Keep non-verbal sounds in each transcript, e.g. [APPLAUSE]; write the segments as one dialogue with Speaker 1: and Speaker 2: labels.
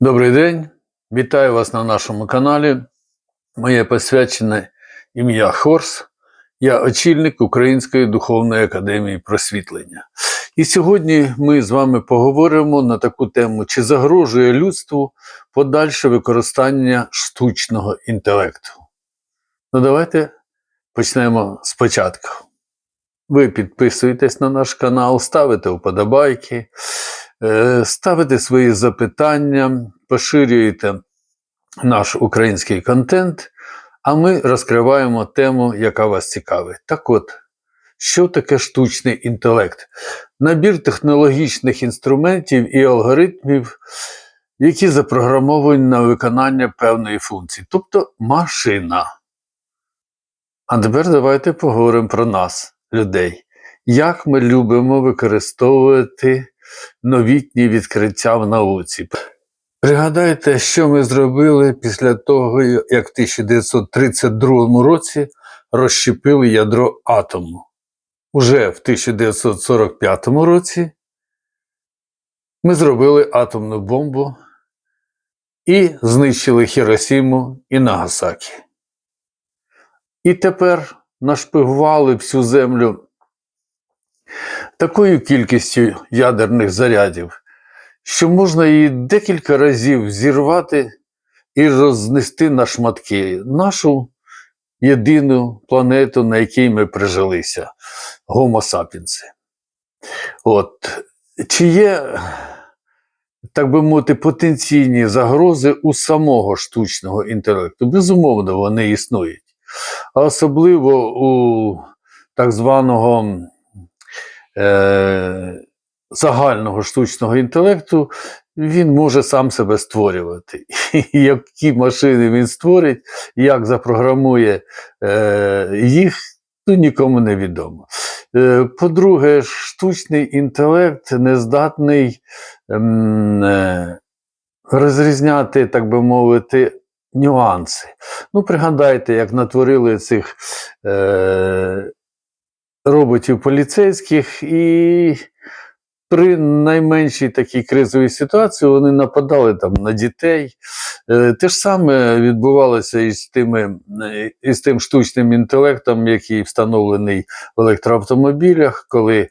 Speaker 1: Добрий день, вітаю вас на нашому каналі. Моє посвячене ім'я Хорс. Я очільник Української духовної академії просвітлення. І сьогодні ми з вами поговоримо на таку тему, чи загрожує людству подальше використання штучного інтелекту. Ну, давайте почнемо спочатку. Ви підписуєтесь на наш канал, ставите вподобайки, ставите свої запитання, поширюєте наш український контент, а ми розкриваємо тему, яка вас цікавить. Так от, що таке штучний інтелект? Набір технологічних інструментів і алгоритмів, які запрограмовані на виконання певної функції, тобто машина. А тепер давайте поговоримо про нас, людей. Як ми любимо використовувати новітні відкриття в науці. Пригадайте, що ми зробили після того, як в 1932 році розщепили ядро атому. Уже в 1945 році ми зробили атомну бомбу і знищили Хіросіму і Нагасакі. І тепер нашпигували всю землю такою кількістю ядерних зарядів, що можна її декілька разів зірвати і рознести на шматки нашу єдину планету, на якій ми прижилися Гомо сапінси. От. Чи є, так би мовити, потенційні загрози у самого штучного інтелекту? Безумовно, вони існують. А особливо у так званого е, загального штучного інтелекту він може сам себе створювати. І які машини він створить, як запрограмує е, їх, ну, нікому не відомо. Е, По-друге, штучний інтелект не здатний ем, розрізняти, так би мовити, нюанси. Ну, пригадайте, як натворили цих роботів поліцейських, і при найменшій такій кризовій ситуації вони нападали там на дітей. Е, те ж саме відбувалося із, тими, е, із тим штучним інтелектом, який встановлений в електроавтомобілях, коли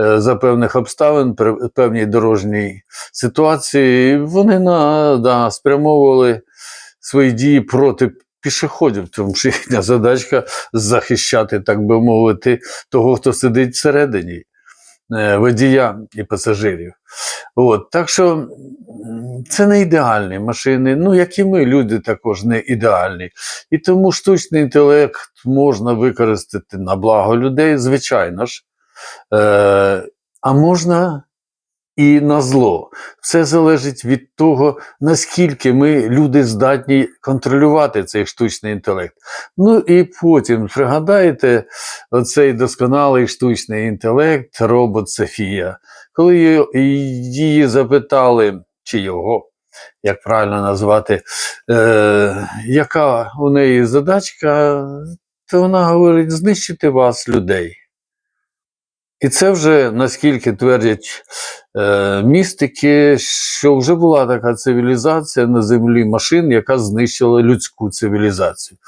Speaker 1: е, за певних обставин при певній дорожній ситуації вони на, да, спрямовували свої дії проти пішоходів, тому що їхня задачка захищати, так би мовити, того, хто сидить всередині, е, водія і пасажирів. От, так що це не ідеальні машини, ну як і ми, люди також не ідеальні. І тому штучний інтелект можна використати на благо людей, звичайно ж. Е, а можна і на зло. Все залежить від того, наскільки ми, люди, здатні контролювати цей штучний інтелект. Ну і потім пригадаєте оцей досконалий штучний інтелект, робот Софія, коли її, запитали, чи його, як правильно назвати, е, яка у неї задачка, то вона говорить: знищити вас, людей. І це вже наскільки твердять е, містики, що вже була така цивілізація на землі машин, яка знищила людську цивілізацію.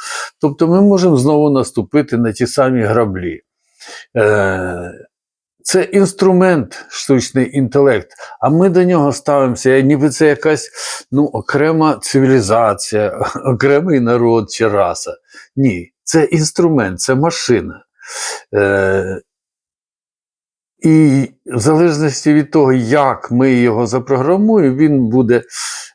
Speaker 1: Тобто ми можемо знову наступити на ті самі граблі. Е, це інструмент, штучний інтелект, а ми до нього ставимося, ніби це якась ну, окрема цивілізація, [LAUGHS] окремий народ чи раса. Ні, це інструмент, це машина. Е, і в залежності від того, як ми його запрограмуємо, він буде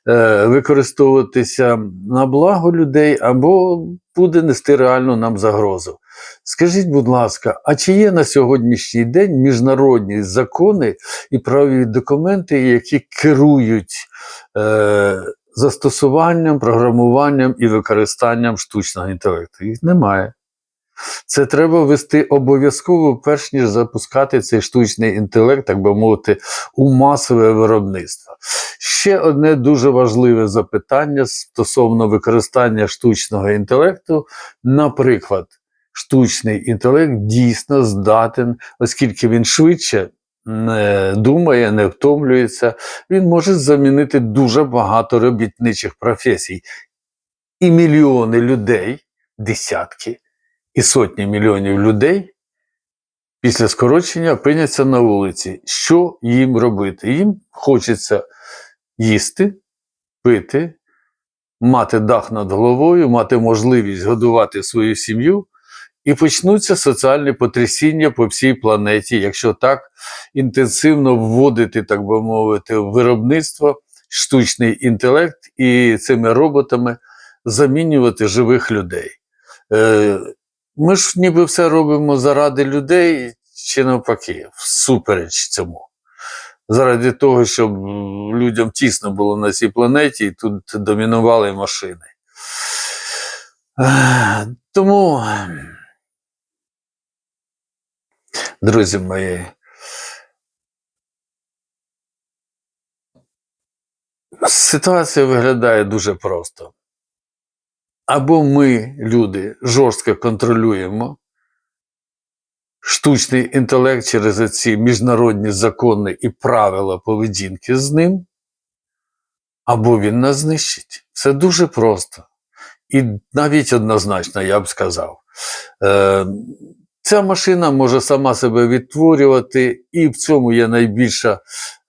Speaker 1: е, використовуватися на благо людей або буде нести реальну нам загрозу. Скажіть, будь ласка, а чи є на сьогоднішній день міжнародні закони і правові документи, які керують е, застосуванням, програмуванням і використанням штучного інтелекту? Їх немає. Це треба ввести обов'язково, перш ніж запускати цей штучний інтелект, так би мовити, у масове виробництво. Ще одне дуже важливе запитання стосовно використання штучного інтелекту. Наприклад, штучний інтелект дійсно здатен, оскільки він швидше не думає, не втомлюється, він може замінити дуже багато робітничих професій. І мільйони людей, десятки і сотні мільйонів людей після скорочення опиняться на вулиці. Що їм робити? Їм хочеться їсти, пити, мати дах над головою, мати можливість годувати свою сім'ю, і почнуться соціальні потрясіння по всій планеті, якщо так інтенсивно вводити, так би мовити, виробництво штучний інтелект і цими роботами замінювати живих людей. Е, ми ж ніби все робимо заради людей чи навпаки, всупереч цьому. Заради того, щоб людям тісно було на цій планеті, і тут домінували машини. Тому, друзі мої, ситуація виглядає дуже просто. Або ми, люди, жорстко контролюємо штучний інтелект через ці міжнародні закони і правила поведінки з ним, або він нас знищить. Це дуже просто. І навіть однозначно, я б сказав. Е, Ця машина може сама себе відтворювати, і в цьому є найбільша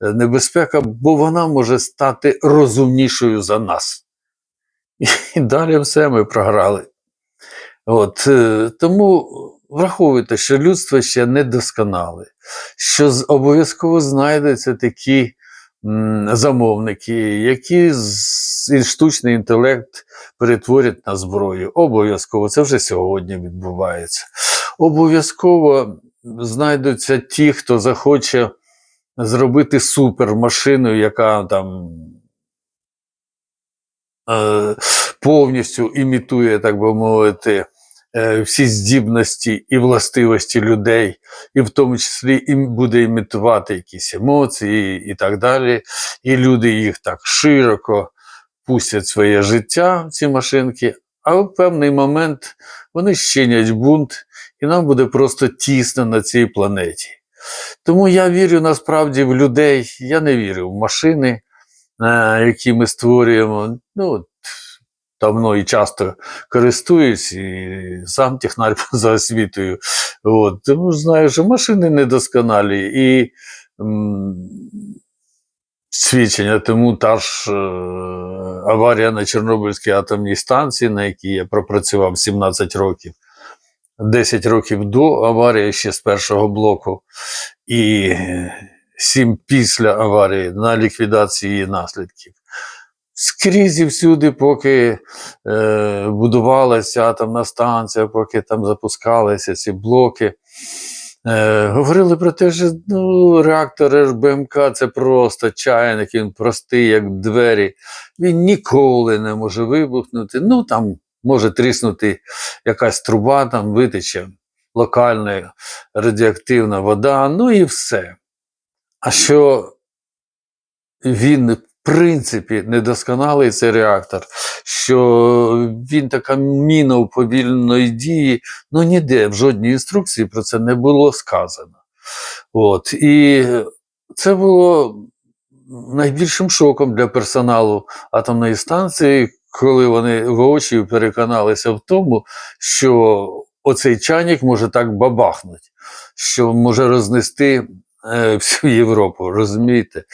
Speaker 1: е, небезпека, бо вона може стати розумнішою за нас. І далі все ми програли. От, е, тому враховуйте, що людство ще не досконале, що обов'язково знайдуться такі замовники, які штучний інтелект перетворять на зброю. Обов'язково, це вже сьогодні відбувається. Обов'язково знайдуться ті, хто захоче зробити супермашину, яка там повністю імітує, так би мовити, е, всі здібності і властивості людей, і в тому числі і буде імітувати якісь емоції і так далі. І люди їх так широко пустять своє життя, ці машинки, а в певний момент вони щинять бунт, і нам буде просто тісно на цій планеті. Тому я вірю насправді в людей, я не вірю в машини, е, які ми створюємо. Ну, давно і часто користуюсь, і сам технар [LAUGHS] за освітою. От, тому знаю, що машини недосконалі, і м, свідчення тому та ж е, аварія на Чорнобильській атомній станції, на якій я пропрацював 17 років. 10 років до аварії ще з першого блоку, і 7 після аварії на ліквідації її наслідків. Скрізь і всюди, поки е, будувалася атомна станція, поки там запускалися ці блоки, е, говорили про те, що ну, реактор РБМК це просто чайник, він простий, як двері. Він ніколи не може вибухнути. Ну там може тріснути якась труба, там витече локальна радіоактивна вода, ну і все. А що він, в принципі, недосконалий цей реактор, що він така міна уповільненої дії, ну ніде в жодній інструкції про це не було сказано. От. І це було найбільшим шоком для персоналу атомної станції, коли вони воочию переконалися в тому, що оцей чайник може так бабахнути, що може рознести всю Європу, розумієте?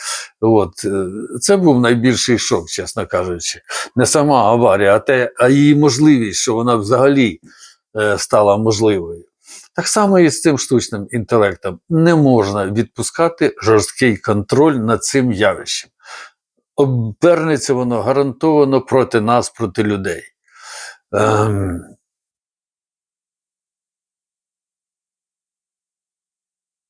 Speaker 1: От. е, Це був найбільший шок, чесно кажучи. Не сама аварія, а, те, а її можливість, що вона взагалі е, стала можливою. Так само і з цим штучним інтелектом не можна відпускати жорсткий контроль над цим явищем. Обернеться воно гарантовано проти нас, проти людей. Ем,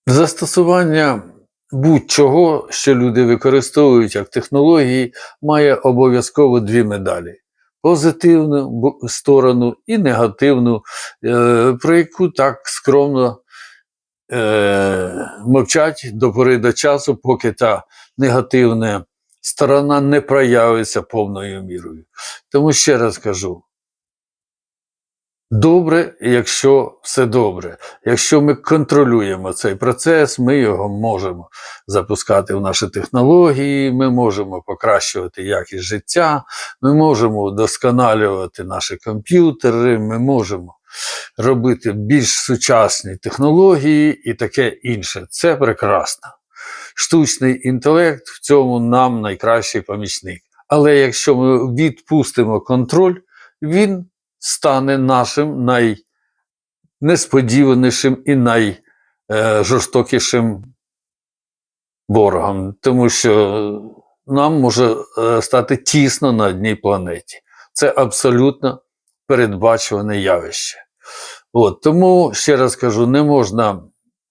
Speaker 1: Застосування будь-чого, що люди використовують як технології, має обов'язково дві медалі: позитивну сторону і негативну, е, про яку так скромно е, мовчать до пори до часу, поки та негативна сторона не проявиться повною мірою. Тому ще раз кажу: добре, якщо все добре. Якщо ми контролюємо цей процес, ми його можемо запускати в наші технології, ми можемо покращувати якість життя, ми можемо вдосконалювати наші комп'ютери, ми можемо робити більш сучасні технології і таке інше. Це прекрасно. Штучний інтелект в цьому нам найкращий помічник. Але якщо ми відпустимо контроль, він стане нашим найнесподіванішим і найжорстокішим ворогом, тому що нам може е, стати тісно на одній планеті. Це абсолютно передбачуване явище. От, тому, ще раз кажу, не можна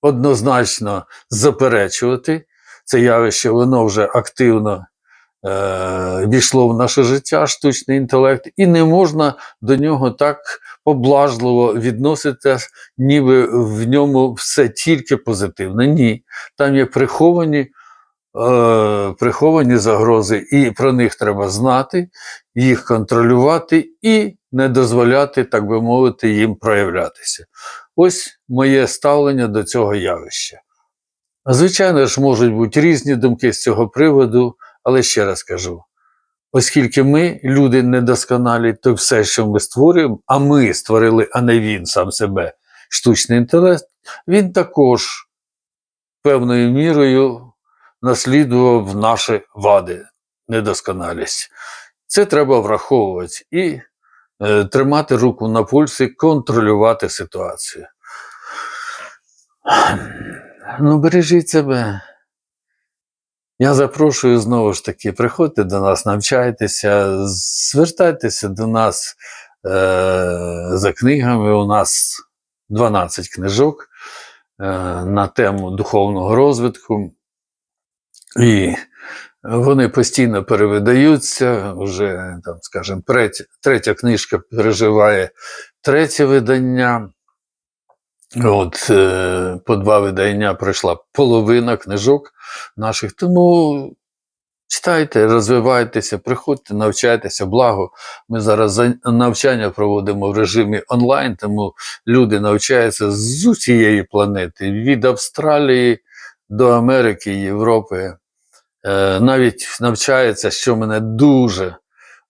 Speaker 1: однозначно заперечувати це явище, воно вже активно війшло в наше життя, штучний інтелект, і не можна до нього так поблажливо відноситися, ніби в ньому все тільки позитивне. Ні, там є приховані, е, приховані загрози, і про них треба знати, їх контролювати і не дозволяти, так би мовити, їм проявлятися. Ось моє ставлення до цього явища. Звичайно ж, можуть бути різні думки з цього приводу, але ще раз кажу: оскільки ми, люди недосконалі, то все, що ми створюємо, а ми створили, а не він сам себе, штучний інтелект, він також певною мірою наслідував наші вади, недосконалість. Це треба враховувати і е, тримати руку на пульсі, контролювати ситуацію. Ну, бережіть себе. Я запрошую знову ж таки, приходьте до нас, навчайтеся, звертайтеся до нас е, за книгами. У нас 12 книжок е, на тему духовного розвитку. І вони постійно перевидаються. Вже, там, скажімо, третя, третя книжка переживає третє видання. От, е, по два видання пройшла половина книжок наших. Тому читайте, розвивайтеся, приходьте, навчайтеся. Благо, ми зараз навчання проводимо в режимі онлайн, тому люди навчаються з усієї планети, від Австралії до Америки, Європи. Е, навіть навчаються, що мене дуже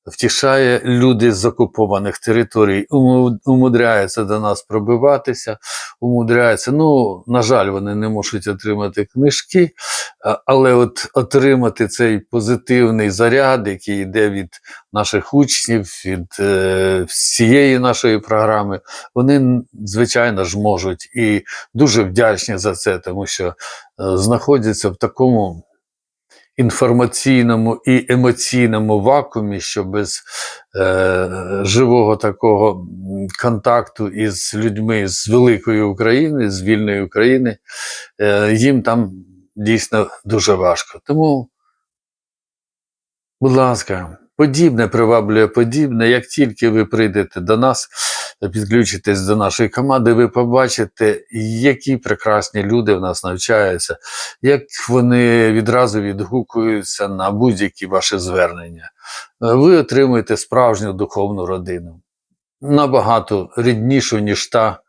Speaker 1: втішає, люди з окупованих територій уму- умудряються до нас пробиватися, умудряються. Ну, на жаль, вони не можуть отримати книжки, але от отримати цей позитивний заряд, який йде від наших учнів, від е, всієї нашої програми, вони, звичайно ж, можуть і дуже вдячні за це, тому що е, знаходяться в такому інформаційному і емоційному вакуумі, що без е, живого такого контакту із людьми з великої України, з вільної України, е, їм там дійсно дуже важко. Тому, будь ласка, подібне приваблює подібне. Як тільки ви прийдете до нас, підключитесь до нашої команди, ви побачите, які прекрасні люди в нас навчаються, як вони відразу відгукуються на будь-які ваші звернення. Ви отримуєте справжню духовну родину, набагато ріднішу, ніж та,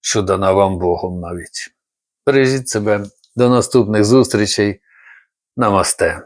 Speaker 1: що дана вам Богом навіть. Бережіть себе. До наступних зустрічей. Намасте.